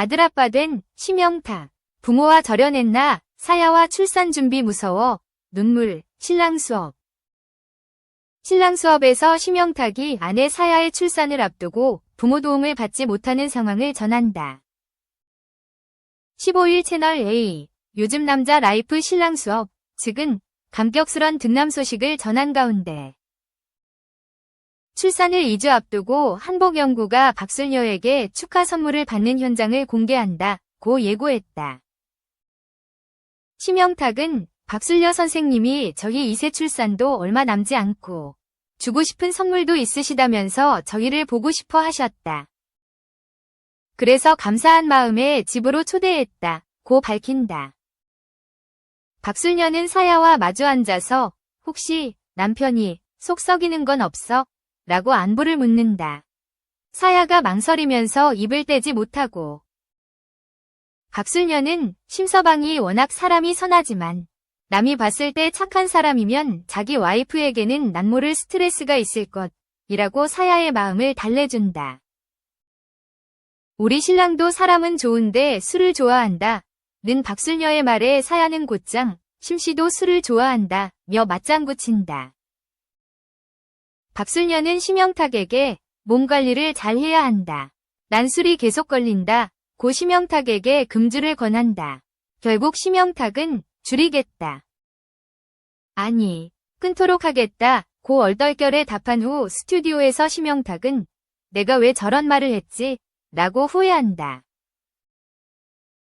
아들 아빠 된 심영탁. 부모와 절연했나 사야와 출산 준비 무서워 눈물 신랑 수업. 신랑 수업에서 심영탁이 아내 사야의 출산을 앞두고 부모 도움을 받지 못하는 상황을 전한다. 15일 채널 A 요즘 남자 라이프 신랑 수업 측은 감격스런 등남 소식을 전한 가운데 출산을 2주 앞두고 한복연구가 박술녀에게 축하 선물을 받는 현장을 공개한다 고 예고했다. 심영탁은 박술녀 선생님이 저희 2세 출산도 얼마 남지 않고 주고 싶은 선물도 있으시다면서 저희를 보고 싶어 하셨다. 그래서 감사한 마음에 집으로 초대했다. 고 밝힌다. 박술녀는 사야와 마주 앉아서 혹시 남편이 속 썩이는 건 없어? 라고 안부를 묻는다. 사야가 망설이면서 입을 떼지 못하고 박술녀는 심서방이 워낙 사람이 선하지만 남이 봤을 때 착한 사람이면 자기 와이프에게는 남모를 스트레스가 있을 것 이라고 사야의 마음을 달래준다. 우리 신랑도 사람은 좋은데 술을 좋아한다. 는 박술녀의 말에 사야는 곧장 심씨도 술을 좋아한다. 며 맞장구 친다. 박술녀는 심영탁에게 몸 관리를 잘 해야 한다. 난 술이 계속 걸린다. 고 심영탁에게 금주를 권한다. 결국 심영탁은 줄이겠다. 아니, 끊도록 하겠다. 고 얼떨결에 답한 후 스튜디오에서 심영탁은 내가 왜 저런 말을 했지? 라고 후회한다.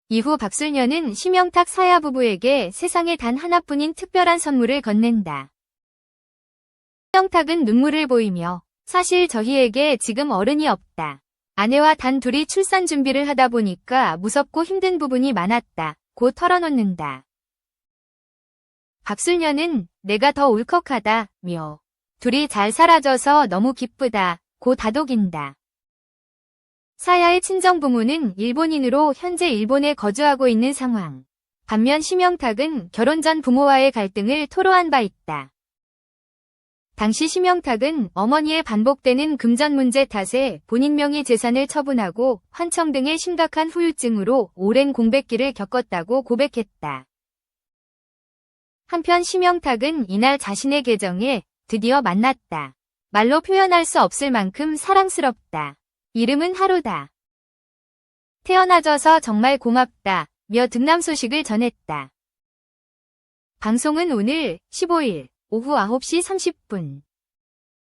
이후 박술녀는 심영탁 사야 부부에게 세상에 단 하나뿐인 특별한 선물을 건넨다. 심영탁은 눈물을 보이며 사실 저희에게 지금 어른이 없다. 아내와 단 둘이 출산 준비를 하다 보니까 무섭고 힘든 부분이 많았다. 고 털어놓는다. 박술녀는 내가 더 울컥하다. 며 둘이 잘 살아져서 너무 기쁘다. 고 다독인다. 사야의 친정 부모는 일본인으로 현재 일본에 거주하고 있는 상황. 반면 심영탁은 결혼 전 부모와의 갈등을 토로한 바 있다. 당시 심영탁은 어머니의 반복되는 금전 문제 탓에 본인 명의 재산을 처분하고 환청 등의 심각한 후유증으로 오랜 공백기를 겪었다고 고백했다. 한편 심영탁은 이날 자신의 계정에 드디어 만났다. 말로 표현할 수 없을 만큼 사랑스럽다. 이름은 하루다. 태어나줘서 정말 고맙다. 며 등남 소식을 전했다. 방송은 오늘 15일 오후 9시 30분